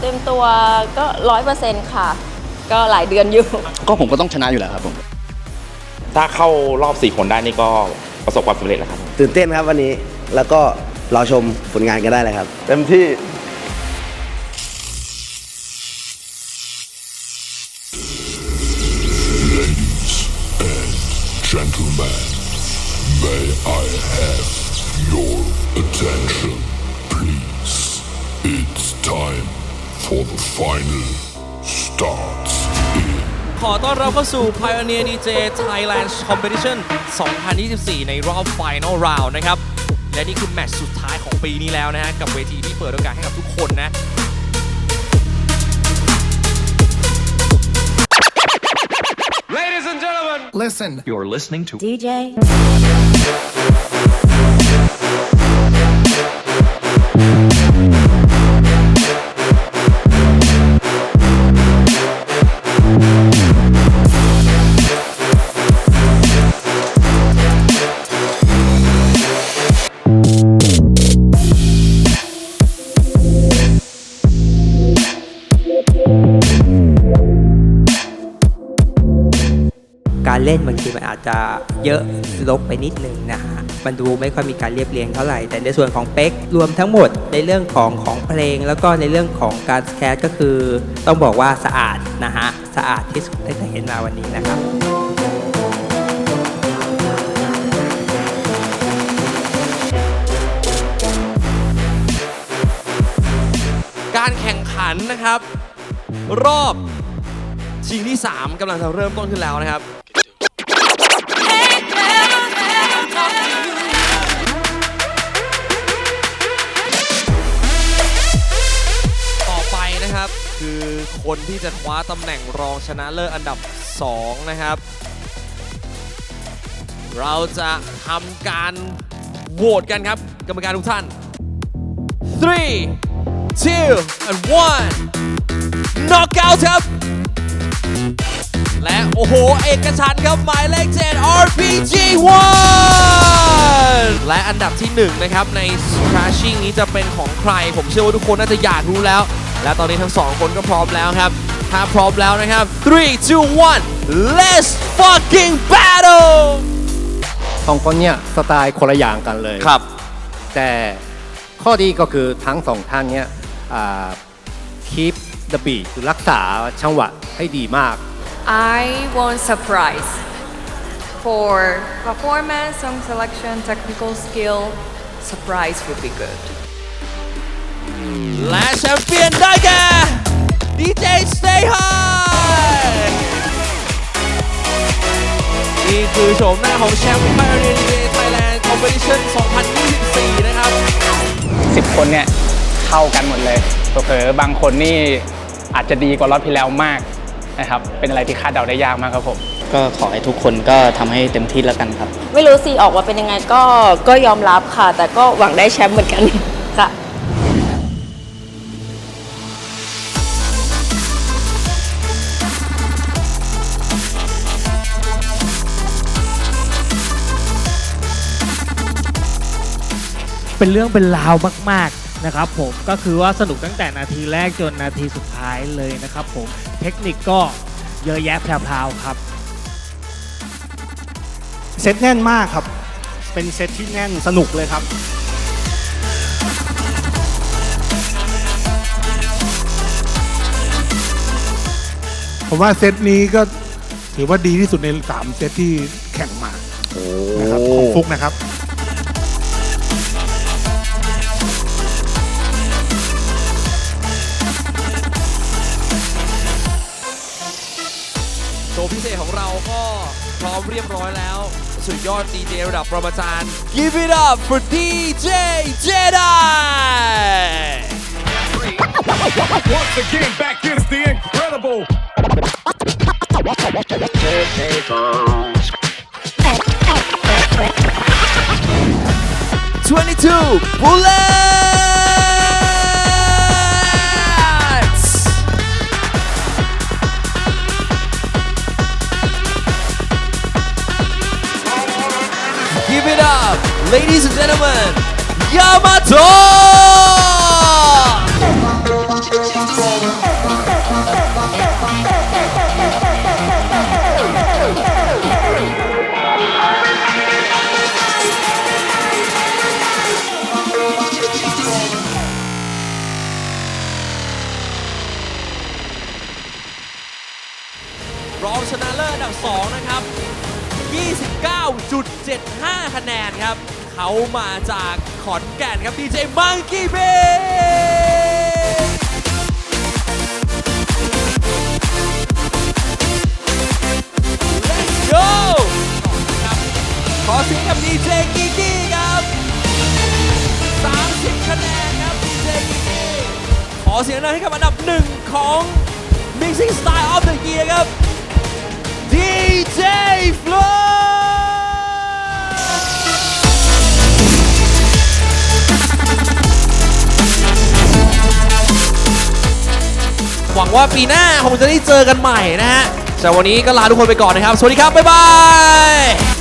เต็มตัวก็ร้อยเปอร์เซ็นต์ค่ะ ก็หลายเดือนอยู่ ก็ผมก็ต้องชนะอยู่แล้วครับผม ถ้าเข้ารอบ 4 คนได้นี่ก็ประสบความสำเร็จแล้วครับ ตื่นเต้นครับวันนี้แล้วก็รอชมผลงานกันได้เลยครับ เต็มที่ Gentlemen, may I have your attention, please? It's time for the final starts in ขอต้อนรับเข้าสู่ Pioneer DJ Thailand Competition 2024 ในรอบ Final Round นะครับ และนี่คือแมตช์สุดท้ายของปีนี้แล้วนะฮะ กับเวทีที่เปิดโอกาสให้กับทุกคนนะ Listen. You're listening to DJ นบางทีมันอาจจะเยอะลบไปนิดนึงนะฮะมันดูไม่ค่อยมีการเรียบเรียงเท่าไหร่ แต่ในส่วนของเป็กรวมทั้งหมดในเรื่องของของเพลง แล้วก็ในเรื่องของการแครก็คือ ต้องบอกว่าสะอาดนะฮะสะอาดที่สุดที่จะเห็นมาวันนี้นะครับการแข่งขันนะครับ รอบชิงที่ 3กำลังจะเริ่มต้นขึ้นแล้วนะครับ คือคนที่จะคว้าตำแหน่งรองชนะเลิศอันดับ 2 นะครับ เราจะทำการโหวตกันครับ กรรมการทุกท่าน three two and one knockout ครับ และโอ้โห เอกชันครับ หมายเลข7 RPG 1และอันดับที่ 1 นะครับ ใน Crashing นี้จะเป็นของใคร ผมเชื่อว่าทุกคนน่าจะอยากรู้แล้ว และตอนนี้ทั้ง2คนก็พร้อมแล้วครับ ถ้าพร้อมแล้วนะครับ 3 2 1 let's fucking battle สองคนเนี่ยสไตล์คนละอย่างกันเลยครับ แต่ข้อดีก็คือทั้งสองท่านเนี่ยอ่า keep the beat คือรักษาจังหวะให้ดีมาก I want surprise for performance, song selection, technical skill. Surprise would be good. และแชมเปี้ยนได้แก่ DJ Stay High นี่คือโฉมหน้าของแชมป์ Pioneer DJ Thailand Competition 2024 นะครับ 10 คนเนี่ยเข้ากันหมดเลยเผลอๆบางคนนี่อาจจะดีกว่ารอบที่แล้วมากนะครับ เป็นอะไรที่คาดเดาได้ยากมากครับผม ก็ขอให้ทุกคนก็ทำให้เต็มที่แล้วกันครับ ไม่รู้สิออกมาเป็นยังไงก็ก็ยอมรับค่ะ แต่ก็หวังได้แชมป์เหมือนกันค่ะ เป็นเรื่องเป็นราวมาก ๆนะครับผมก็คือว่าสนุกตั้งแต่นาทีแรกจนนาทีสุดท้ายเลยนะครับผมเทคนิคก็เยอะแยะแพรวๆครับ เซตแน่นมากครับ เป็นเซตที่แน่นสนุกเลยครับ ผมว่าเซตนี้ก็ถือว่าดีที่สุดใน 3 เซตที่แข่งมานะครับของฟุกนะครับ ก็พร้อมเรียบร้อยแล้ว สุดยอดดีเจระดับประมาจารย์ Give it up for DJ Jedi Once again, back is the incredible. Twenty-two bullets. Ladies and gentlemen, Yamato! รองชนะเลิศอันดับ 2 นะครับ 29.75 คะแนนครับ เขามาจากขอนแก่นครับ DJ Monkey b a Let's go ครับขอเสียงกับ DJ กิกกี้ครับ 30 คะแนนครับ DJ กิกกี้ขอเสียงหน่อยให้กับอันดับหนึ่งของ Mixing Style of the Year ครับ DJ Flow งว่าปีหน้าคงจะได้เจอกันใหม่นะฮะแต่วันนี้ก็ลาทุกคนไปก่อนนะครับ สวัสดีครับ บ๊ายบาย